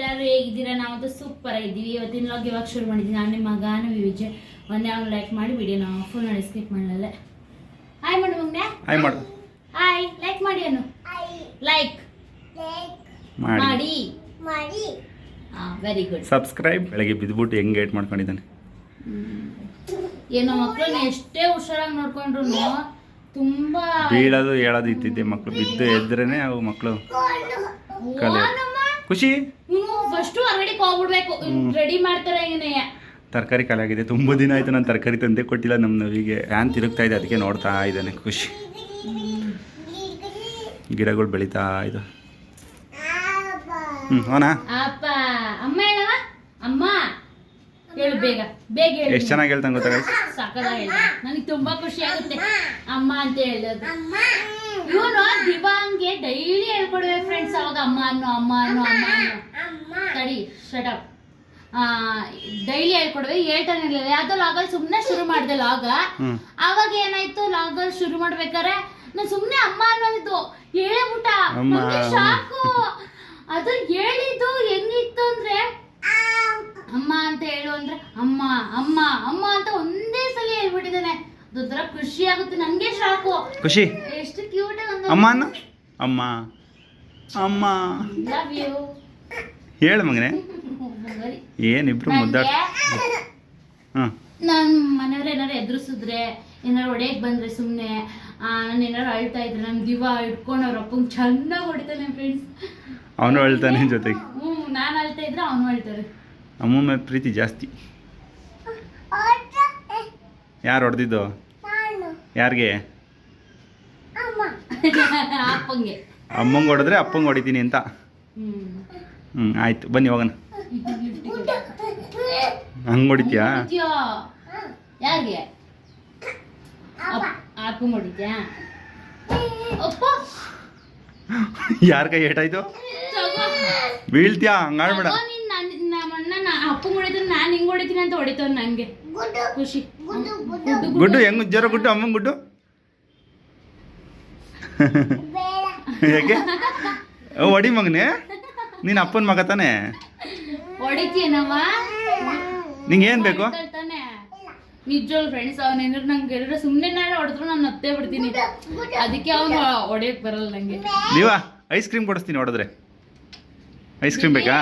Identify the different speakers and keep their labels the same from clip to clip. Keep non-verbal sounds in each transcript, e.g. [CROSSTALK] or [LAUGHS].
Speaker 1: ಎಲ್ಲರೂ ಹೇಗಿದ್ದೀರಾ? ನಾವಂತೂ ಸೂಪರ್ ಆಗಿದ್ದೀವಿ. ಇವತ್ತಿನ ಲಾಗ್ ಇವಾಗ ಶುರು ಮಾಡಿದ್ದೀನಿ ನಾನು ನಿಮ್ಮ ಮಗಾನು ವಿಜಯ್ ಒಂದೇ ಅವ್ನು ಲೈಕ್ ಮಾಡಿ ವಿಡಿಯೋನ ಫುಲ್ ನೋಡಿ ಸ್ಕಿಪ್ ಮಾಡಲ್ಲ ಹಾಯ್ ಮಾಡು ಮಗ್ನೆ.
Speaker 2: ಹಾಯ್ ಮಾಡು
Speaker 1: ಹಾಯ್ ಲೈಕ್ ಮಾಡಿ ಅನ್ನು. ಲೈಕ್
Speaker 2: ಮಾಡಿ.
Speaker 1: ಮಾಡಿ. ವೆರಿ ಗುಡ್
Speaker 2: ಸಬ್ಸ್ಕ್ರೈಬ್ ಬೆಳಗ್ಗೆ ಬಿದ್ದುಬಿಟ್ಟು ಹೆಂಗೆ ಏಟ್ ಮಾಡ್ಕೊಂಡಿದ್ದಾನೆ.
Speaker 1: ಏನೋ ಮಕ್ಕಳನ್ನ ಎಷ್ಟೇ ಹುಷಾರಾಗಿ ನೋಡ್ಕೊಂಡ್ರು ತುಂಬಾ
Speaker 2: ಬೀಳೋದು ಹೇಳೋದು ಇತ್ತಿದ್ದೆ ಮಕ್ಕಳು ಬಿದ್ದು ಎದ್ರೇನೆ ಅವು ಮಕ್ಕಳು ಕಲೆ. ಖುಷಿ?
Speaker 1: ಫಸ್ಟ್ ಹೋಗ್ಬಿಡ್ಬೇಕು. ರೆಡಿ ಮಾಡ್ತಾರೆ ಇವನೇ
Speaker 2: ತರಕಾರಿ ಕಾಲಾಗಿದೆ ತುಂಬಾ ದಿನ ಆಯಿತು ನಾನು ತರಕಾರಿ ತಂದೆ ಕೊಟ್ಟಿಲ್ಲ. ನಮ್ಮ ನವಿಗೆ ಫ್ಯಾನ್ ತಿರುಗ್ತಾ ಇದೆ. ಅದಕ್ಕೆ ನೋಡ್ತಾ ಇದ್ದಾನೆ. ಖುಷಿ. ಗಿಡಗಳು ಬೆಳೀತಾ ಇದು. ಹ್ಞೂ ಅವನಾ
Speaker 1: ಅಪ್ಪ ಅಮ್ಮ ಹೇಳವ ಅಮ್ಮ ಹೇಳು ಬೇಗ. ಬೇಗ ಹೇಳು.
Speaker 2: ಎಷ್ಟು ಚೆನ್ನಾಗಿ ಹೇಳ್ತಾನೆ
Speaker 1: ಗೊತ್ತಾಗ? ನನಗೆ ತುಂಬಾ ಖುಷಿ ಆಗುತ್ತೆ. ಅಮ್ಮ ಅಂತ ಹೇಳೋದು. ಇವನು ದಿವಾಂಗೆ ಡೈಲಿ ಹೇಳ್ಕೊಡ್ಬೇಕು ಫ್ರೆಂಡ್ಸ್ ಅವಾಗ ಅಮ್ಮ ಅನ್ನೋ ಅಮ್ಮ ಅನ್ನೋ ಅಮ್ಮ ಅನ್ನೋ. ತಡಿ ಶಟಪ್ ಡೈಲಿ ಹೇಳ್ಕೊಡುವೆ ಹೇಳ್ತಾನೆ ಇರ್ಲಿಲ್ಲ. ಯಾವ್ದೋ ಸುಮ್ನೆ ಸುಮ್ಮನೆ ಶುರು ಮಾಡಿದೆ ಲಾಗ. ಅವಾಗ ಏನಾಯ್ತು? ಲಾಗಲ್ ಶುರು ಮಾಡ್ಬೇಕಾರೆ ನಾನು ಸುಮ್ನೆ ಅಮ್ಮ ಅನ್ನೋದು ಹೇಳ್ಬಿಟ್ಟ
Speaker 2: ಅಮ್ಮ,
Speaker 1: ನಂಗೆ ಶಾಕು. ಅದು ಹೇಳಿದ್ದು ಹೆಂಗಿತ್ತು ಅಂದ್ರೆ ಅಮ್ಮ ಅಂತ ಹೇಳು ಅಂದ್ರೆ ಅಮ್ಮ ಅಮ್ಮ ಅಮ್ಮ ಅಂತ ಒಂದೇ ಸಲ ಹೇಳ್ಬಿಟ್ಟಿದ್ದಾನೆ. ಅದೊಂಥರ ಖುಷಿ ಆಗುತ್ತೆ. ನಂಗೆ ಶಾಕು.
Speaker 2: ಖುಷಿ.
Speaker 1: ಕ್ಯೂಟ್
Speaker 2: ಅಮ್ಮ ಅಮ್ಮ. ಅಮ್ಮ.
Speaker 1: ಲವ್ ಯು
Speaker 2: ಹೇಳು ಮಗನೇ. ಏನಿಬ್ರು ಮುದ್ದಾಡ ಹಾಂ
Speaker 1: ನಾನು ಮನೆಯವ್ರು ಏನಾರು ಎದುರಿಸಿದ್ರೆ ಏನಾರು ಒಡೆಯಕ್ ಬಂದ್ರೆ ಸುಮ್ಮನೆ ನಾನು ಏನಾರು ಅಳ್ತಾ ಇದ್ರೆ ನಮ್ ದಿವ ಇಟ್ಕೊಂಡು ಅವ್ರ ಅಪ್ಪಂಗ್ ಚೆನ್ನಾಗಿ ಹೊಡಿತಾನೆ ಫ್ರೆಂಡ್ಸ್
Speaker 2: ಅವನು ಅಳ್ತಾನೆ ಜೊತೆಗೆ.
Speaker 1: ಹ್ಞೂ ನಾನು ಅಳ್ತಾ ಇದ್ರೆ ಅವನು ಅಳ್ತಾರೆ.
Speaker 2: ಅಮ್ಮ ಮೇಲೆ ಪ್ರೀತಿ ಜಾಸ್ತಿ. ಯಾರು ಹೊಡೆದಿದ್ದು? ಯಾರಿಗೆ? [LAUGHS]
Speaker 1: ಅಪ್ಪಂಗೆ.
Speaker 2: ಅಮ್ಮಂಗೆ ಹೊಡೆದ್ರೆ ಅಪ್ಪಂಗೆ ಹೊಡಿತೀನಿ ಅಂತ.
Speaker 1: ಹ್ಮ್.
Speaker 2: ಹ್ಞೂ ಆಯ್ತು ಬನ್ನಿ ಹೋಗೋಣ. ಹಂಗೆ ಹೊಡಿತೀಯಾ?
Speaker 1: ಹೊಡಿತ್ಯಾ? ಯಾರಿಗೆ? ಅಪ್ಪಂಗ್ ಹೊಡಿತ್ಯಾ? ಅಪ್ಪ.
Speaker 2: ಯಾರ ಕೈ ಏಟಾಯ್ತು. ಬೀಳ್ತೀಯಾ? ಹಂಗಾಡ್ಬೇಡ
Speaker 1: ಅಪ್ಪಂಗೆ ಹೊಡಿತೀನಿ ನನ್- ಹಿಂಗೆ ಹೊಡಿತೀನಿ ಅಂತ ಹೊಡಿತಾವ್ ನಂಗೆ.
Speaker 3: ಗುಡ್ಡು
Speaker 1: ಖುಷಿ.
Speaker 3: ಗುಡ್ಡು
Speaker 1: ಗುಡ್ಡು ಗುಡ್ಡು.
Speaker 2: ಗುಡ್ಡು ಹೆಂಗ್ ಜರ ಗುಡ್ಡು ಅಮ್ಮಂಗೆ ಗುಡ್ಡು?
Speaker 3: ಬೇಡ [LAUGHS]
Speaker 2: ಯಾಕೆ? ಒಡಿ ಮಗನೇ? ನೀನು ಅಪ್ಪನ ಮಗ ತಾನೆ? ನಿಂಗೆ ಏನು ಬೇಕು?
Speaker 1: ತಾನೆ. ಫ್ರೆಂಡ್ಸ್ ಫ್ರೆಂಡ್ಸ್ ಅವನೇನಾದ್ರು ನಂಗೆ ಎಲ್ಲರೂ ಸುಮ್ಮನೆ ನಾನು ಹೊಡೆದ್ರು ನಾನು ಅತ್ತೆ ಬಿಡ್ತೀನಿ. ಅದಕ್ಕೆ ಅವನು ಹೊಡೆಯಕ್ ಬರಲ್ಲ ನಂಗೆ.
Speaker 2: ನೀವಾ? ಐಸ್ ಕ್ರೀಮ್ ಕೊಡಿಸ್ತೀನಿ ಹೊಡೆದ್ರೆ. ಐಸ್ ಕ್ರೀಮ್ ಬೇಕಾ?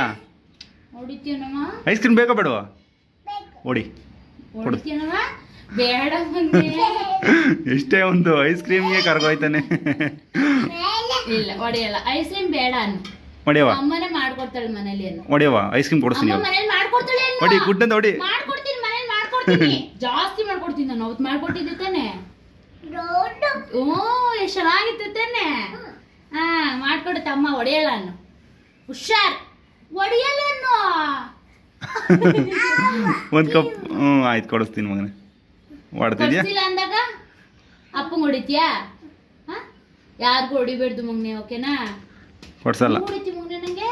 Speaker 1: ಹೊಡಿತೀನಮ್ಮ
Speaker 2: ಐಸ್ ಕ್ರೀಮ್ ಬೇಕಾ ಬೇಡವಾ? ಹೊಡಿ ಎಷ್ಟೇ ಒಂದು ಐಸ್ ಕ್ರೀಮ್ಗೆ ಕರ್ಗೋಯ್ತಾನೆ.
Speaker 1: ಇಲ್ಲ ಹೊಡೆಯಲ್ಲ. ಐಸ್ ಕ್ರೀಮ್ ಬೇಡ ಅನ್ನು.
Speaker 2: ಹೊಡಿಯವ
Speaker 1: ಅಮ್ಮನೇ ಮಾಡ್ಕೊಡ್ತಾಳೆ ಮನೇಲಿ ಅನ್ನು.
Speaker 2: ಹೊಡಿಯವ ಐಸ್ ಕ್ರೀಮ್ ಕೊಡಿಸ್ತೀನಿ
Speaker 1: ಮನೇಲಿ ಮಾಡ್ಕೊಡ್ತಾಳೆ.
Speaker 2: ಹೊಡಿ ಗುಡ್ಡಂತ ಹೊಡಿ.
Speaker 1: ಮಾಡ್ಕೊಡ್ತೀನಿ ಮನೇಲಿ ಮಾಡ್ಕೊಡ್ತೀನಿ. ಜಾಸ್ತಿ ಮಾಡ್ಕೊಡ್ತೀನಿ ನಾನು. ಅವತ್ತು ಮಾಡ್ಕೊಟ್ಟಿದ್ದೆ ತಾನೆ.
Speaker 3: ದೊಡ್ಡ.
Speaker 1: ಓ ಎಷ್ಟು ಚೆನ್ನಾಗಿತ್ತು ತಾನೆ. ಹಾ ಮಾಡ್ಕೊಡುತ್ತೆ. ಅಮ್ಮ ಹೊಡೆಯಲ್ಲ ಅನ್ನು. ಹುಷಾರ್. ಒಡೆಯಲ್ಲ ಅನ್ನು. [LAUGHS]
Speaker 2: ಒಂದು ಕಪ್ ಹ್ಞೂ ಆಯ್ತು ಕೊಡಿಸ್ತೀನಿ ಮಗನೇ. ಹೊಡ್ತಿದ್ಯಾ
Speaker 1: ಅಂದಾಗ ಅಪ್ಪಂಗೆ ಹೊಡಿತೀಯಾ? ಹಾ? ಯಾರಿಗೂ ಹೊಡಿಬೇಡ್ದು ಮಗ್ನೆ ಓಕೆನಾ?
Speaker 2: ಕೊಡ್ಸಲ್ಲ.
Speaker 1: ಹೊಡಿತಿ ಮಗ್ನೆ
Speaker 2: ನನಗೆ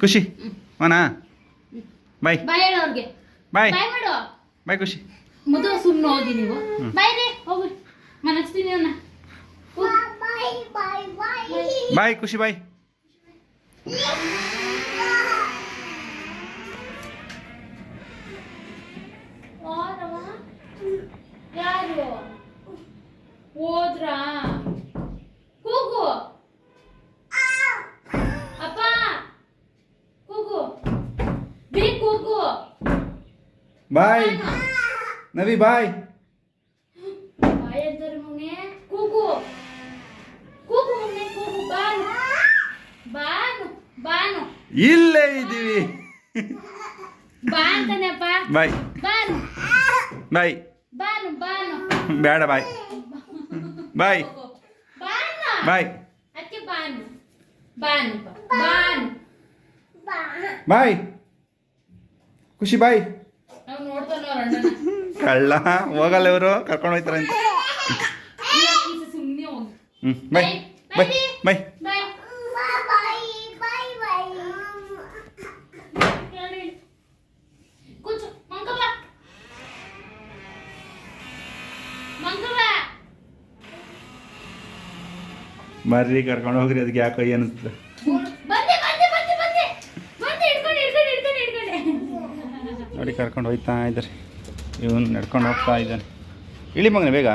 Speaker 2: ಖುಷಿ. ಅವನಾ ಬಾಯ್
Speaker 1: ಬಾಯ್ ಹೇಳು ಅವ್ರಿಗೆ.
Speaker 2: ಬಾಯ್
Speaker 1: ಬಾಯ್ ಮಾಡು.
Speaker 2: ಬಾಯ್ ಖುಷಿ.
Speaker 1: ಮೊದಲು ಸುಮ್ಮನೆ ಹೋಗಿ ನೀವು. ಬಾಯ್ ರೀ ಹೋಗಿ ಮನಸ್ತೀನಿ ಅವನ್ನ
Speaker 3: ಬಾಯ್
Speaker 2: ಖುಷಿ ಬಾಯ್
Speaker 1: ಯಾರು ಹೋದ್ರಾ ಕೂಗು ಅಪ್ಪ ಕೂಗು ಬೀ ಕೂಗು
Speaker 2: ಬಾಯ್ ನವಿ ಬಾಯ್
Speaker 1: ಬಾಯ್ ಅಂತಾರೆ ಮಗನೆ ಕೂಗು ಕೂಗು ಮಗನೆ ಕೂಗು ಬಾನು ಬಾನು ಬಾನು.
Speaker 2: ಇಲ್ಲೇ ಇದ್ದೀವಿ.
Speaker 1: ಬಾ ಅಂತಾನೆಪ್ಪ.
Speaker 2: ಬಾಯ್.
Speaker 1: ಬಾನು.
Speaker 2: ಬಾಯ್.
Speaker 1: ಬಾನು ಬಾನು.
Speaker 2: ಬೇಡ ಬಾಯ್. ಬಾಯ್.
Speaker 1: ಬಾನ.
Speaker 2: ಬಾಯ್.
Speaker 1: ಅದಕ್ಕೆ ಬಾನು. ಬಾನು ಬಾನು.
Speaker 3: ಬಾ
Speaker 2: ಬಾಯ್. ಖುಷಿ ಬಾಯ್. ಕಳ್ಳ. ಹೋಗಲ್ಲ ಇವರು. ಕರ್ಕೊಂಡು ಹೋಯ್ತಾರೆ ಅಂತ. ಹ್ಞೂ ಬಾಯ್. ಬಾಯ್. ಬಾಯ್. ಬರ್ರಿ ಕರ್ಕೊಂಡು ಹೋಗ್ರಿ ಅದಕ್ಕೆ ಯಾಕೋ
Speaker 1: ಏನಂತ.
Speaker 2: ನೋಡಿ ಕರ್ಕೊಂಡು ಹೋಗ್ತಾ ಇದ್ದಾರೆ. ಇವನು ನಡ್ಕೊಂಡು ಹೋಗ್ತಾ ಇದ್ದಾನೆ. ಇಳಿ ಮಗನೆ ಬೇಗ.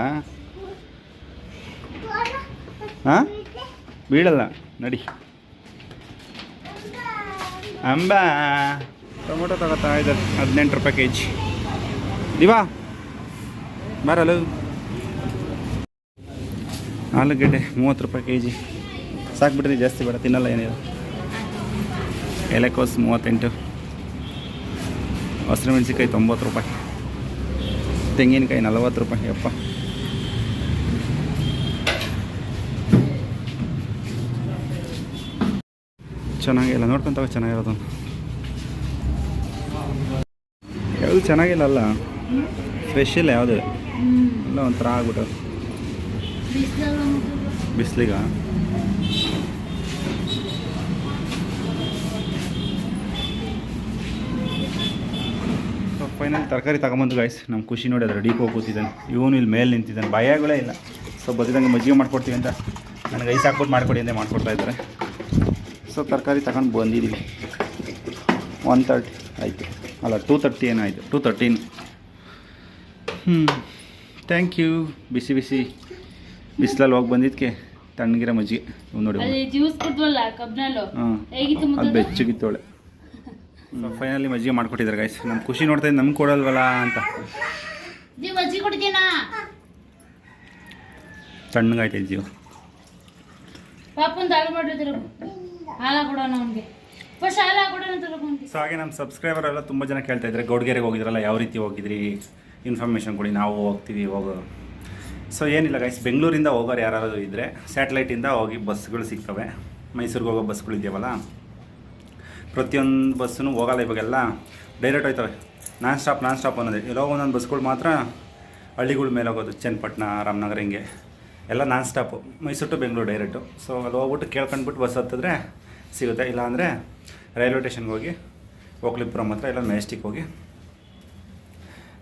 Speaker 2: ಹಾಂ? ಬೀಳಲ್ಲ. ನಡಿ. ಅಂಬ. ಟೊಮೊಟೊ ತಗೋತಾ ಇದ್ದಾರೆ. ಹದಿನೆಂಟು ರೂಪಾಯಿ ಕೆ ಜಿ ದಿವಾ. ಬರಲು. ಆಲೂಗಡ್ಡೆ ಮೂವತ್ತು ರೂಪಾಯಿ ಕೆ ಜಿ ಸಾಕ್ಬಿಡ್ರಿ ಜಾಸ್ತಿ ಬೇಡ, ತಿನ್ನಲ್ಲ ಏನಿಲ್ಲ. ಎಲೆಕೋಸು ಮೂವತ್ತೆಂಟು. ಹಸಿರು ಮೆಣಸಿನ್ಕಾಯಿ ತೊಂಬತ್ತು ರೂಪಾಯಿ. ತೆಂಗಿನಕಾಯಿ ನಲವತ್ತು ರೂಪಾಯಿ ಅಪ್ಪ ಚೆನ್ನಾಗಿಲ್ಲ ನೋಡ್ಕೊಂತಾಗ ಚೆನ್ನಾಗಿರೋದು. ಯಾವುದು ಚೆನ್ನಾಗಿಲ್ಲ ಅಲ್ಲ. ಫ್ರೆಶ್ ಇಲ್ಲ ಯಾವುದು? ಇಲ್ಲ ಒಂಥರ ಆಗ್ಬಿಟ್ಟು ಬಿಸಿಲಿಗ? ಫೈನಲ್ ತರಕಾರಿ ತಗೊಂಬಂದು ಗಾಯ್ಸ್ ನಮ್ಮ ಖುಷಿ ನೋಡಿ ಅದ್ರ ರೆಡಿ ಹೋಗಿ ಕೂತಿದ್ದಾನೆ. ಇವನು ಇಲ್ಲಿ ಮೇಲೆ ನಿಂತಿದ್ದಾನೆ, ಭಯಗಳೇ ಇಲ್ಲ. ಸೊ ಬದಿದಂಗೆ ಮಜ್ಜಿಗೆ ಮಾಡ್ಕೊಡ್ತೀವಿ ಅಂತ ನನಗೆ ಐಸ್ ಹಾಕ್ಬಿಟ್ಟು ಮಾಡ್ಕೊಡಿ ಅಂತ ಮಾಡ್ಕೊಡ್ತಾ ಇದ್ದಾರೆ. ಸೊ ತರಕಾರಿ ತಗೊಂಡು ಬಂದಿದ್ದೀವಿ ಒನ್ ತರ್ಟಿ ಆಯಿತು. ಅಲ್ಲ ಟೂ ತರ್ಟಿ ಏನಾಯಿತು ಟೂ ತರ್ಟೀನ್ ಹ್ಞೂ ಥ್ಯಾಂಕ್ ಯು ಬಿಸಿ ಬಿಸಿ. ಬಿಸಿಲಲ್ಲಿ ಹೋಗಿ ಬಂದಿದ್ಕೆ ತಣ್ಣಗಿರೋ ಮಜ್ಜಿಗೆ. ನೋಡಿ
Speaker 1: ಜ್ಯೂಸ್ ಕುಡ್ವಲ್ಲ ಕಬ್ನಲ್ಲು?
Speaker 2: ಹಾಂ
Speaker 1: ಹೇಗಿತ್ತು
Speaker 2: ಅದು ಬೆಚ್ಚಗಿತ್ತೋಳೆ. [LAUGHS] ಫೈನಲಿ ಮಜ್ಜಿಗೆ ಮಾಡ್ಕೊಟ್ಟಿದ್ದಾರೆ ಗಾಯ್ಸ್ ನಮ್ಮ ಖುಷಿ ನೋಡ್ತಾ ಇದ್ದು ನಮ್ಗೆ ಕೊಡಲ್ವಲ್ಲ ಅಂತ.
Speaker 1: ನೀವು ಮಜ್ಜಿ ಕೊಡ್ತೀನಾ
Speaker 2: ತಣ್ಣಗಾಯ್ತು ಜೀವ
Speaker 1: ಮಾಡಿದ್ರು ಹಾಲ ಕೊಡೋಣ ಅವ್ನಿಗೆ.
Speaker 2: ಸೊ ಹಾಗೆ ನಮ್ಮ ಸಬ್ಸ್ಕ್ರೈಬರ್ ಎಲ್ಲ ತುಂಬ ಜನ ಕೇಳ್ತಾ ಇದ್ದಾರೆ ಗೌಡ್ಗೆರೆಗೆ ಹೋಗಿದ್ರಲ್ಲ ಯಾವ ರೀತಿ ಹೋಗಿದ್ರಿ? ಇನ್ಫಾರ್ಮೇಷನ್ ಕೊಡಿ ನಾವು ಹೋಗ್ತೀವಿ ಹೋಗೋ. ಸೊ ಏನಿಲ್ಲ ಗೈಸ್ ಬೆಂಗಳೂರಿಂದ ಹೋಗೋರು ಯಾರಾದರೂ ಇದ್ದರೆ ಸ್ಯಾಟಲೈಟಿಂದ ಹೋಗಿ ಬಸ್ಗಳು ಸಿಗ್ತವೆ. ಮೈಸೂರಿಗೆ ಹೋಗೋ ಬಸ್ಗಳು ಇದೆಯವಲ್ಲ? ಪ್ರತಿಯೊಂದು ಬಸ್ಸೂ ಹೋಗಲ್ಲ ಇವಾಗೆಲ್ಲ. ಡೈರೆಕ್ಟ್ ಹೋಯ್ತವೆ. ನಾನ್ ಸ್ಟಾಪ್ ನಾನ್ ಸ್ಟಾಪ್ ಅನ್ನೋದು. ಎಲ್ಲೋ ಒಂದೊಂದು ಬಸ್ಗಳು ಮಾತ್ರ ಹಳ್ಳಿಗಳ ಮೇಲೆ ಹೋಗೋದು. ಚನ್ನಪಟ್ಟಣ, ರಾಮನಗರ ಹಿಂಗೆ. ಎಲ್ಲ non stop Mysuru to Bengaluru direct so ಅಲ್ಲಿ ಹೋಗ್ಬಿಟ್ಟು ಕೇಳ್ಕೊಂಡ್ಬಿಟ್ಟು ಬಸ್ ಹತ್ತಿದ್ರೆ ಸಿಗುತ್ತೆ. ಇಲ್ಲಾಂದರೆ ರೈಲ್ವೆ ಸ್ಟೇಷನ್ಗೆ ಹೋಗಿ ಓಕ್ಲಿಪುರಂ ಹತ್ರ ಇಲ್ಲ ಮೆಜೆಸ್ಟಿಕ್ ಹೋಗಿ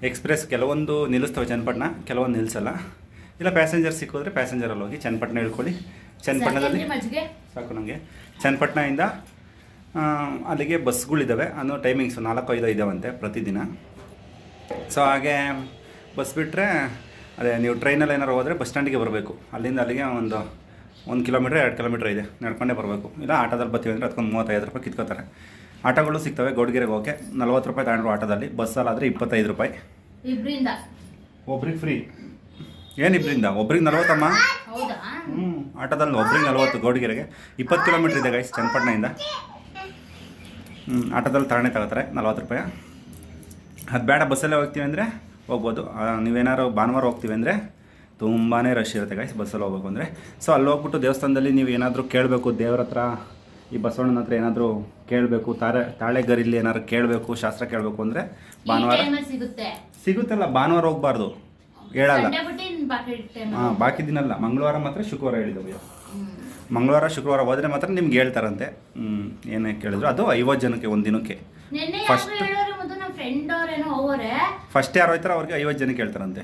Speaker 2: ಎಕ್ಸ್ಪ್ರೆಸ್ ಕೆಲವೊಂದು ನಿಲ್ಲಿಸ್ತವೆ ಚನ್ನಪಟ್ಟಣ. ಕೆಲವೊಂದು ನಿಲ್ಲಿಸಲ್ಲ ಇಲ್ಲ ಪ್ಯಾಸೆಂಜರ್ ಸಿಕ್ಕಿದ್ರೆ ಪ್ಯಾಸೆಂಜರಲ್ಲಿ ಹೋಗಿ ಚನ್ನಪಟ್ಟಣ ಇಳ್ಕೊಳ್ಳಿ ಚನ್ನಪಟ್ಟಣದಲ್ಲಿ ಸಾಕು ನನಗೆ ಚನ್ನಪಟ್ಟಣದಿಂದ ಇಂದ ಅಲ್ಲಿಗೆ ಬಸ್ಗಳಿದ್ದಾವೆ ಅನ್ನೋ ಟೈಮಿಂಗ್ಸು ನಾಲ್ಕು ಐದು ಇದ್ದಾವಂತೆ ಪ್ರತಿದಿನ. ಸೊ ಹಾಗೆ ಬಸ್ ಬಿಟ್ಟರೆ ಅದೇ ನೀವು ಟ್ರೈನಲ್ಲಿ ಏನಾರು ಹೋದರೆ ಬಸ್ ಸ್ಟ್ಯಾಂಡಿಗೆ ಬರಬೇಕು. ಅಲ್ಲಿಂದ ಅಲ್ಲಿಗೆ ಒಂದು ಒಂದು ಕಿಲೋಮೀಟ್ರ್ ಎರಡು ಕಿಲೋಮೀಟ್ರ್ ಇದೆ. ನಡ್ಕೊಂಡೇ ಬರಬೇಕು. ಇಲ್ಲ ಆಟೋದಲ್ಲಿ ಬರ್ತೀವಿ ಅಂದರೆ ಅದಕ್ಕೊಂದು ಮೂವತ್ತೈದು ರೂಪಾಯಿ ಕಿತ್ಕೋತಾರೆ. ಆಟೋಗಳು ಸಿಗ್ತವೆ ಗೌಡ್ಗೆರೆಗೆ ಹೋಗಕ್ಕೆ. ನಲ್ವತ್ತು ರೂಪಾಯಿ ತಗೊಂಡ್ರು ಆಟೋದಲ್ಲಿ. ಬಸ್ಸಲ್ಲಾದರೆ ಇಪ್ಪತ್ತೈದು ರೂಪಾಯಿ.
Speaker 1: ಇಬ್ರಿಂದ?
Speaker 2: ಒಬ್ರಿಗೆ ಫ್ರೀ ಏನಿಬ್ರಿಂದ ಒಬ್ರಿಗೆ ನಲ್ವತ್ತಮ್ಮ?
Speaker 1: ಹೌದಾ?
Speaker 2: ಹ್ಞೂ ಆಟೋದಲ್ಲಿ ಒಬ್ರಿಗೆ ನಲ್ವತ್ತು ಗೌಡಿಗೆರೆಗೆ. ಇಪ್ಪತ್ತು ಕಿಲೋಮೀಟ್ರ್ ಇದೆ ಗೈಸ್ ಚನ್ನಪಟ್ಟಣದಿಂದ. ಹ್ಞೂ ಆಟೋದಲ್ಲಿ ತರಣೆ ತಗೋತಾರೆ ನಲ್ವತ್ತು ರೂಪಾಯಿ. ಅದು ಬೇಡ ಬಸ್ಸಲ್ಲೇ ಹೋಗ್ತೀವಿ ಅಂದರೆ ಹೋಗ್ಬೋದು. ನೀವೇನಾರು ನೀವೇನಾದ್ರು ಭಾನುವಾರ ಹೋಗ್ತೀವಿ ಅಂದರೆ ತುಂಬಾ ರಶ್ ಇರುತ್ತೆ ಗೈಸ್ ಬಸ್ಸಲ್ಲಿ ಹೋಗ್ಬೇಕು ಅಂದರೆ. ಸೊ ಅಲ್ಲಿ ಹೋಗ್ಬಿಟ್ಟು ದೇವಸ್ಥಾನದಲ್ಲಿ ನೀವು ಏನಾದರೂ ಕೇಳಬೇಕು ದೇವ್ರ ಹತ್ರ ಈ ಬಸವಣ್ಣನ ಹತ್ರ ಏನಾದರೂ ಕೇಳಬೇಕು ತಾಳೆ ತಾಳೆಗರಿಲಿ ಏನಾದ್ರು ಕೇಳಬೇಕು ಶಾಸ್ತ್ರ ಕೇಳಬೇಕು ಅಂದರೆ ಭಾನುವಾರ
Speaker 1: ಸಿಗುತ್ತೆ.
Speaker 2: ಸಿಗುತ್ತಲ್ಲ ಭಾನುವಾರ ಹೋಗ್ಬಾರ್ದು. ಹೇಳಲ್ಲ. ಹಾಂ ಬಾಕಿ ದಿನ ಅಲ್ಲ ಮಂಗಳವಾರ ಮಾತ್ರ ಶುಕ್ರವಾರ ಹೇಳಿದವು. ಮಂಗಳವಾರ ಶುಕ್ರವಾರ ಹೋದರೆ ಮಾತ್ರ ನಿಮ್ಗೆ ಹೇಳ್ತಾರಂತೆ. ಏನೇ ಕೇಳಿದ್ರು. ಅದು ಐವತ್ತು ಜನಕ್ಕೆ ಒಂದು ದಿನಕ್ಕೆ.
Speaker 1: ಫಸ್ಟ್
Speaker 2: ಫಸ್ಟ್ ಯಾರು ಹೋಯ್ತಾರೋ ಅವ್ರಿಗೆ ಐವತ್ತು ಜನಕ್ಕೆ ಹೇಳ್ತಾರಂತೆ.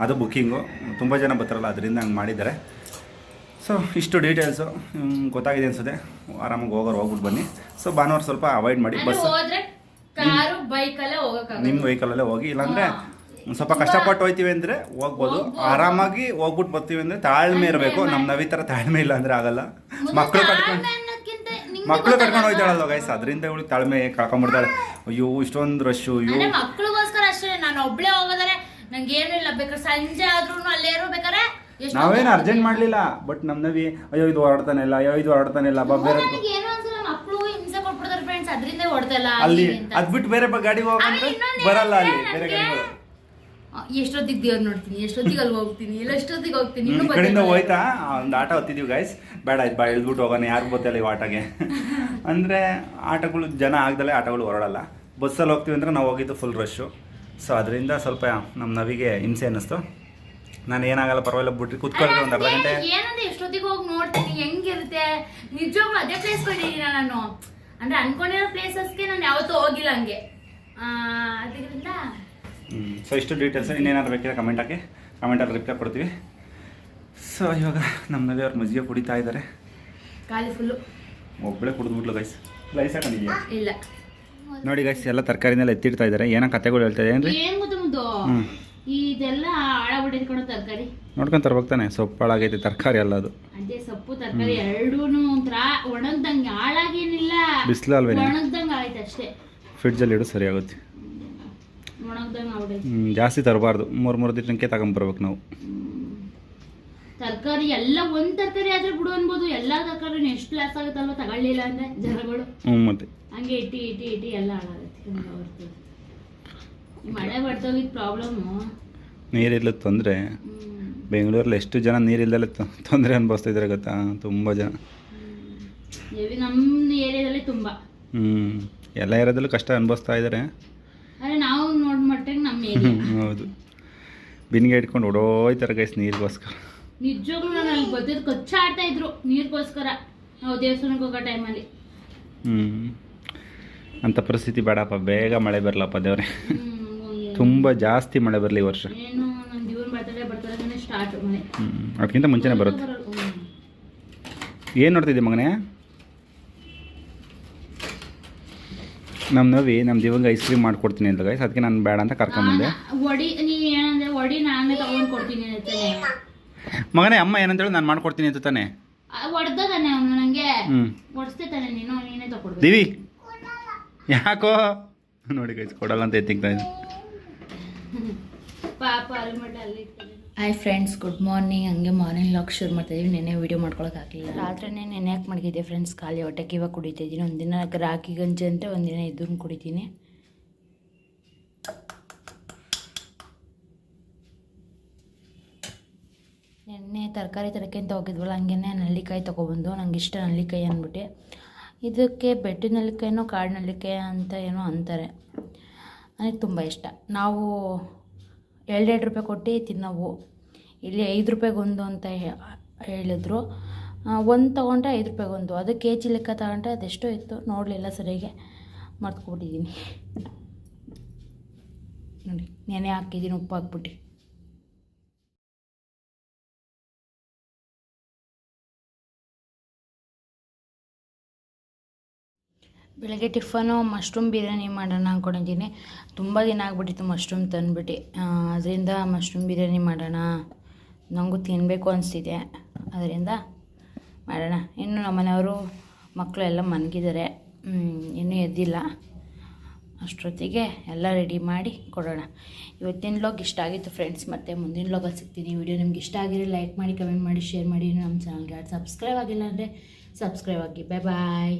Speaker 2: ಅದು ಬುಕ್ಕಿಂಗು ತುಂಬ ಜನ ಬರ್ತಾರಲ್ಲ ಅದರಿಂದ ಹಂಗೆ ಮಾಡಿದ್ದಾರೆ. ಸೊ ಇಷ್ಟು ಡೀಟೇಲ್ಸು ಗೊತ್ತಾಗಿದೆ ಅನ್ಸುತ್ತೆ. ಆರಾಮಾಗಿ ಹೋಗೋರು ಹೋಗ್ಬಿಟ್ಟು ಬನ್ನಿ. ಸೊ ಭಾನುವಾರ ಸ್ವಲ್ಪ ಅವಾಯ್ಡ್ ಮಾಡಿ ಬಸ್ ನಿಮ್ಮ ವೆಹಿಕಲಲ್ಲೇ ಹೋಗಿ ಇಲ್ಲಾಂದರೆ ಸ್ವಲ್ಪ ಕಷ್ಟಪಟ್ಟು ಹೋಯ್ತೀವಿ ಅಂದರೆ ಹೋಗ್ಬೋದು. ಆರಾಮಾಗಿ ಹೋಗ್ಬಿಟ್ಟು ಬರ್ತೀವಿ ಅಂದರೆ ತಾಳ್ಮೆ ಇರಬೇಕು. ನಮ್ಮ ನವಿ ಥರ ತಾಳ್ಮೆ ಇಲ್ಲ ಅಂದರೆ ಆಗಲ್ಲ. ಮಕ್ಕಳು ಕಟ್ಕೊಂಡು ಮಕ್ಕಳು ಕಟ್ಕೊಂಡು ಹೋಯ್ತಾಳಲ್ಲ ಗೈಸ್ ಅದರಿಂದ ಇವಳು ತಾಳ್ಮೆ ಕಳ್ಕೊಂಡ್ಬಿಡ್ತಾಳೆ. ಅಯ್ಯೋ ಇಷ್ಟೊಂದು ರಶ್ಶು ಅಯ್ಯೋ.
Speaker 1: ಮಕ್ಕಳಿಗೋಸ್ಕರ ಅಷ್ಟೇ ನಾನು ಒಬ್ಳೆ ಹೋಗೋದಾರೆ ನಂಗೆ ಏನು ಇಲ್ಲ. ಬೇಕಾದ್ರೆ ಸಂಜೆ ಆದ್ರೂ ಅಲ್ಲೇ
Speaker 2: ನಾವೇನು ಅರ್ಜೆಂಟ್ ಮಾಡಲಿಲ್ಲ. ಬಟ್ ನಮ್ಮ ನವಿ ಅಯ್ಯೋ ಇದು ಹೊರಡ್ತಾನೆ ಇಲ್ಲ ಅಯ್ಯೋ ಇದು ಹೊರಡ್ತಾನೆ ಇಲ್ಲ ಬಾ ಬೇರೆ ಅಲ್ಲಿ ಅದ್ ಬಿಟ್ಟು ಬೇರೆ ಗಾಡಿ ಹೋಗಂದ್ರೆ ಬರಲ್ಲ ಅಲ್ಲಿ ಬೇರೆ ಗಾಡಿಗಳು
Speaker 1: ಎಷ್ಟೊತ್ತಿಗೆ ದೇವ್ರು ನೋಡ್ತೀನಿ ಎಷ್ಟೊತ್ತಿಗೆ ಅಲ್ಲಿ ಹೋಗ್ತೀನಿ ಇಲ್ಲ ಎಷ್ಟೊತ್ತಿಗೆ ಹೋಗ್ತೀನಿ ಇನ್ನು
Speaker 2: ಕಡೆಯಿಂದ ಹೋಯ್ತಾ? ಒಂದು ಆಟ ಹೊತ್ತಿದ್ದೀವಿ ಗೈಸ್ ಬೇಡ ಆಯ್ತು ಬಾ ಇಳ್ದ್ಬಿಟ್ಟು ಹೋಗೋಣ ಯಾರು ಗೊತ್ತಿಲ್ಲ ಈ ಆಟಗೆ? [LAUGHS] ಅಂದರೆ ಆಟಗಳು ಜನ ಆಗ್ದಲೇ ಆಟಗಳು ಹೊರಡಲ್ಲ. ಬಸ್ಸಲ್ಲಿ ಹೋಗ್ತೀವಿ ಅಂದರೆ ನಾವು ಹೋಗಿದ್ದು ಫುಲ್ ರಶ್ಶು ಸೊ ಅದರಿಂದ ಸ್ವಲ್ಪ ನಮ್ಮ ನವಿಗೆ ಹಿಂಸೆ ಅನ್ನಿಸ್ತು. ನಾನು ಏನಾಗಲ್ಲ ಪರವಾಗಿಲ್ಲ ಬಿಟ್ರಿ ಕುತ್ಕೊಳ್ಳಿ ಒಂದು ಅರ್ಧ ಗಂಟೆ.
Speaker 1: ಏನಂದ್ರೆ ಎಷ್ಟೊತ್ತಿಗೆ ಹೋಗಿ ನೋಡ್ತೀನಿ ಹೆಂಗಿರುತ್ತೆ? ನಿಜವಾಗ್ಲೂ ಅದೇ ಪ್ಲೇಸ್ ನಾನು. ಅಂದ್ರೆ ಅನ್ಕೊಂಡಿರೋ ಪ್ಲೇಸಸ್ಗೆ ನಾನು ಯಾವತ್ತೂ ಹೋಗಿಲ್ಲ ಹಂಗೆ. ಅದರಿಂದ
Speaker 2: ಸೊ ಇಷ್ಟು ಡೀಟೇಲ್ಸ್ ಇನ್ನೇನಾದ್ರು ಬೇಕಿದ್ರೆ ಕಮೆಂಟ್ ಹಾಕಿ. ಕಮೆಂಟಲ್ಲಿ ರಿಪ್ಲೈ ಕೊಡ್ತೀವಿ. ಸೊ ಇವಾಗ ನಮ್ಮ ನವಿ ಅವ್ರು ಮಜ್ಜಿಗೆ ಕುಡಿತಾ ಇದ್ದಾರೆ
Speaker 1: ಖಾಲಿ ಫುಲ್ಲು
Speaker 2: ಒಬ್ಬಳೇ ಕುಡಿದ್ಬಿಟ್ಲು ಗೈಸ್ ಲೈಸ್ ಹಾಕೊಂಡಿದ್ಯಾ?
Speaker 1: ಇಲ್ಲ.
Speaker 2: ನೋಡಿ ಗೈಸ್ ಎಲ್ಲ ತರಕಾರಿನೆಲ್ಲ ಎತ್ತಿಡ್ತಾ ಇದ್ದಾರೆ ಏನೋ ಕತೆಗಳು ಹೇಳ್ತಾ ಏನ್ರಿ?
Speaker 1: ನೋಡ್ಕೊಂತ ಗೊತ್ತ ಮುದ್ದು?
Speaker 2: ಹ್ಞೂ
Speaker 1: ಇದೆಲ್ಲ ಹಾಳಾಗ್ಬಿಟ್ಟೈತೆ ಕಣೋ ತರಕಾರಿ.
Speaker 2: ನೋಡ್ಕೊಂಡ್ ತರ್ಬೇಕಾನೆ ಸೊಪ್ಪು ಹಾಳಾಗೈತೆ ತರಕಾರಿ ಅಲ್ಲ ಅದು.
Speaker 1: ಅದೇ ಸೊಪ್ಪು ತರಕಾರಿ ಎರಡೂನು ಒಂಥರ ಒಣಗ್ದಂಗೆ ಹಾಳಾಗೇನಿಲ್ಲ.
Speaker 2: ಬಿಸಿಲು ಅಲ್ವೇ
Speaker 1: ಒಣಗ್ದಂಗೆ ಆಯ್ತು ಅಷ್ಟೇ
Speaker 2: ಫ್ರಿಡ್ಜಲ್ಲಿ ಇಡು ಸರಿ ಆಗುತ್ತೆ
Speaker 1: ಒಣಗ್ದಂಗೆ ಆಗ್ಬಿಟ್ಟೈತೆ
Speaker 2: ಹ್ಮ್, ಜಾಸ್ತಿ ತರಬಾರ್ದು. ಮೂರು ಮೂರು ದಿನಕ್ಕೆ ತಗೊಂಬರ್ಬೇಕು ನಾವು.
Speaker 1: ತರಕಾರಿ ಎಲ್ಲ ಒಂದ್ ತರಕಾರಿ ಆದ್ರೆ ಬಿಡು ಅನ್ಬೋದು. ಎಲ್ಲಾ ತರಕಾರಿ ಎಷ್ಟ್ ಲಾಸ್ ಆಗುತ್ತಲ್ವ ತಗೊಳ್ಳಿಲ್ಲ ಅಂದ್ರೆ ಜನಗಳು
Speaker 2: ಹ್ಞೂ ಮತ್ತೆ.
Speaker 1: ಹಂಗೆ ಇಟ್ಟಿ ಇಟ್ಟಿ ಇಟ್ಟಿ ಎಲ್ಲ ಹಾಳಾಗುತ್ತೆ ಹಂಗೆ ಬರ್ತದೆ. ಈ ಮಳೆ ಬರ್ತೋಗಿದ್ ಪ್ರಾಬ್ಲಮ್ಮು
Speaker 2: ನೀರಿಲ್ಲ ತೊಂದರೆ. ಬೆಂಗಳೂರಲ್ಲಿ ಎಷ್ಟು ಜನ ನೀರಿಲ್ಲದೆ ತೊಂದರೆ ಅನುಭವಿಸ್ತಾ ಇದ್ದಾರೆ ಗೊತ್ತಾ? ತುಂಬ ಜನ.
Speaker 1: ನಮ್ಮ ಏರಿಯಾದಲ್ಲಿ ತುಂಬಾ.
Speaker 2: ಹ್ಞೂ ಎಲ್ಲ ಏರಿಯಾದಲ್ಲೂ ಕಷ್ಟ ಅನುಭವಿಸ್ತಾ ಇದ್ದಾರೆ
Speaker 1: ಆದ್ರೆ ನಾವು ನೋಡ್ ಮಟ್ಟಿಗೆ ನಮ್ಮ ಏರಿಯಾ
Speaker 2: ಹೌದು. ಬಿನ್ಗೆ ಇಟ್ಕೊಂಡು ಓಡೋಯ್ತಾರೆ ಗೈಸ್ ನೀರಿಗೋಸ್ಕರ.
Speaker 1: ನಿಜವಾಗ್ಲೂ ನಾನು ಅಲ್ಲಿ ಗೊತ್ತಿದ್ದು ಕಚ್ಚಾಡ್ತಾ ಇದ್ರು ನೀರ್ಗೋಸ್ಕರ ನಾವು ದೇವಸ್ಥಾನಕ್ಕೆ ಹೋಗೋ ಟೈಮಲ್ಲಿ
Speaker 2: ಹ್ಞೂ ಅಂಥ ಪರಿಸ್ಥಿತಿ ಬೇಡಪ್ಪ ಬೇಗ ಮಳೆ ಬರಲಪ್ಪ ದೇವ್ರೆ. ತುಂಬ ಜಾಸ್ತಿ ಮಳೆ ಬರಲಿ ಈ ವರ್ಷ.
Speaker 1: ಏನು ನಮ್ಮ ಜೀವನ ಬರ್ತಡೆ ಬರ್ತಡೆ ಸ್ಟಾರ್ಟ್
Speaker 2: ಹ್ಞೂ ಅದಕ್ಕಿಂತ ಮುಂಚೆನೇ ಬರುತ್ತೆ.
Speaker 1: ಏನ್
Speaker 2: ಏನು ನೋಡ್ತಿದ್ದೆ ಮಗನೇ? ನಮ್ಮ ನವಿ ನಮ್ಮ ದಿವಂಗ ಐಸ್ ಕ್ರೀಮ್ ಮಾಡ್ಕೊಡ್ತೀನಿ ಅಂತ ಗೈಸ್ ಅದಕ್ಕೆ ನಾನು ಬೇಡ ಅಂತ ಕರ್ಕೊಂಬಂದೆ
Speaker 1: ನಾನ- ಒಡಿ ನೀ ಏನಂದ್ರೆ ಒಡಿ ನಾನೇ ತಗೊಂಡ್ ಕೊಡ್ತೀನಿ ಅಂತಾನೆ
Speaker 2: ಮಗನೇ ಅಮ್ಮ ಏನಂತೇಳಿ ನಾನು ಮಾಡ್ಕೊಡ್ತೀನಿ ಅಂತ ತಾನೆ.
Speaker 1: ಒಡ್ದ ತಾನೆ ಅವನು ನನಗೆ
Speaker 2: ಹ್ಞೂ
Speaker 1: ಹೊಡ್ಸ್ತೆ ತಾನೆ ನೀನು ನೀನೇ ತಗೊಡ್ಬೇಕು
Speaker 2: ದಿವಿ ಯಾಕೋ? ನೋಡಿ ಗೈಸ್ ಕೊಡಲ್ಲ ಅಂತ ಎತ್ತಿಕ್ತಾ ಇದ್ದೀನಿ.
Speaker 1: ಪಾಪ ಅಲ್ಲಿ ಮಟ್ಟ ಅಲ್ಲಿ.
Speaker 4: ಹಾಯ್ ಫ್ರೆಂಡ್ಸ್ ಗುಡ್ ಮಾರ್ನಿಂಗ್ ಹಂಗೆ ಮಾರ್ನಿಂಗ್ ಲಾಕ್ ಶುರು ಮಾಡ್ತಾಯಿದ್ದೀವಿ ನೆನೆ ವೀಡಿಯೋ ಮಾಡ್ಕೊಳಕ್ಕಾಗಲಿಲ್ಲ ರಾತ್ರಿನೇ ನೆನೆ ಯಾಕೆ ಮಡಗಿದ್ದೆ ಫ್ರೆಂಡ್ಸ್ ಖಾಲಿ ಹೊಟ್ಟೆಗೆ ಇವಾಗ ಕುಡಿತಾ ಇದ್ದೀನಿ ಒಂದಿನ ರಾಗಿ ಗಂಜಿ ಅಂತ ಒಂದಿನ ಇದನ್ನು ಕುಡಿತೀನಿ. ನೆನ್ನೆ ತರಕಾರಿ ತರಕ್ಕೆ ಅಂತ ಹೋಗಿದ್ವಲ್ಲ, ಹಂಗೆನೆ ನಲ್ಲಿಕಾಯಿ ತೊಗೊಬಂದು. ನಂಗೆ ಇಷ್ಟ ನಲ್ಲಿಕಾಯಿ ಅಂದ್ಬಿಟ್ಟು. ಇದಕ್ಕೆ ಬೆಟ್ಟಿ ನಲ್ಲಿಕಾಯಿನೋ, ಕಾಡು ನಲ್ಲಿಕಾಯಿ ಅಂತ ಏನೋ ಅಂತಾರೆ. ನನಗೆ ತುಂಬ ಇಷ್ಟ. ನಾವು ಎರಡೆರಡು ರೂಪಾಯಿ ಕೊಟ್ಟು ತಿನ್ನವು. ಇಲ್ಲಿ ಐದು ರೂಪಾಯಿಗೊಂದು ಅಂತ ಹೇಳಿದ್ರು. ಒಂದು ತೊಗೊಂಡ್ರೆ ಐದು ರೂಪಾಯಿಗೊಂದು. ಅದು ಕೆ ಜಿ ಲೆಕ್ಕ ತಗೊಂಡ್ರೆ ಅದೆಷ್ಟೋ ಇತ್ತು. ನೋಡಲಿಲ್ಲ ಸರಿಯಾಗಿ ಮರ್ತ್ಕೊಬಿಟ್ಟಿದ್ದೀನಿ ನೋಡಿ, ನೆನೆ ಹಾಕಿದ್ದೀನಿ ಉಪ್ಪು ಹಾಕ್ಬಿಟ್ಟು ಬೆಳಗ್ಗೆ ಟಿಫನು ಮಶ್ರೂಮ್ ಬಿರಿಯಾನಿ ಮಾಡೋಣ ಅಂದ್ಕೊಂಡಿದ್ದೀನಿ ತುಂಬ ದಿನ ಆಗ್ಬಿಟ್ಟಿತ್ತು ಮಶ್ರೂಮ್ ತಂದುಬಿಟ್ಟು. ಅದರಿಂದ ಮಶ್ರೂಮ್ ಬಿರಿಯಾನಿ ಮಾಡೋಣ. ನನಗೂ ತಿನ್ನಬೇಕು ಅನಿಸ್ತಿದೆ. ಅದರಿಂದ ಮಾಡೋಣ. ಇನ್ನು ನಮ್ಮ ಮನೆಯವರು ಮಕ್ಕಳು ಎಲ್ಲ ಮನಗಿದ್ದಾರೆ ಇನ್ನೂ ಎದ್ದಿಲ್ಲ. ಅಷ್ಟೊತ್ತಿಗೆ ಎಲ್ಲ ರೆಡಿ ಮಾಡಿ ಕೊಡೋಣ. ಇವತ್ತಿನ ಲಾಗ್ ಇಷ್ಟ ಆಗಿತ್ತು ಫ್ರೆಂಡ್ಸ್ ಮತ್ತು ಮುಂದಿನ ಲಾಗಲ್ಲಿ ಸಿಗ್ತೀನಿ. ವಿಡಿಯೋ ನಿಮ್ಗೆ ಇಷ್ಟ ಆಗಿರೋ ಲೈಕ್ ಮಾಡಿ ಕಮೆಂಟ್ ಮಾಡಿ ಶೇರ್ ಮಾಡಿ. ನಮ್ಮ ಚಾನಲ್ಗೆ ಸಬ್ಸ್ಕ್ರೈಬ್ ಆಗಿಲ್ಲ ಅಂದರೆ ಸಬ್ಸ್ಕ್ರೈಬ್ ಆಗಿ. ಬಾಯ್ ಬಾಯ್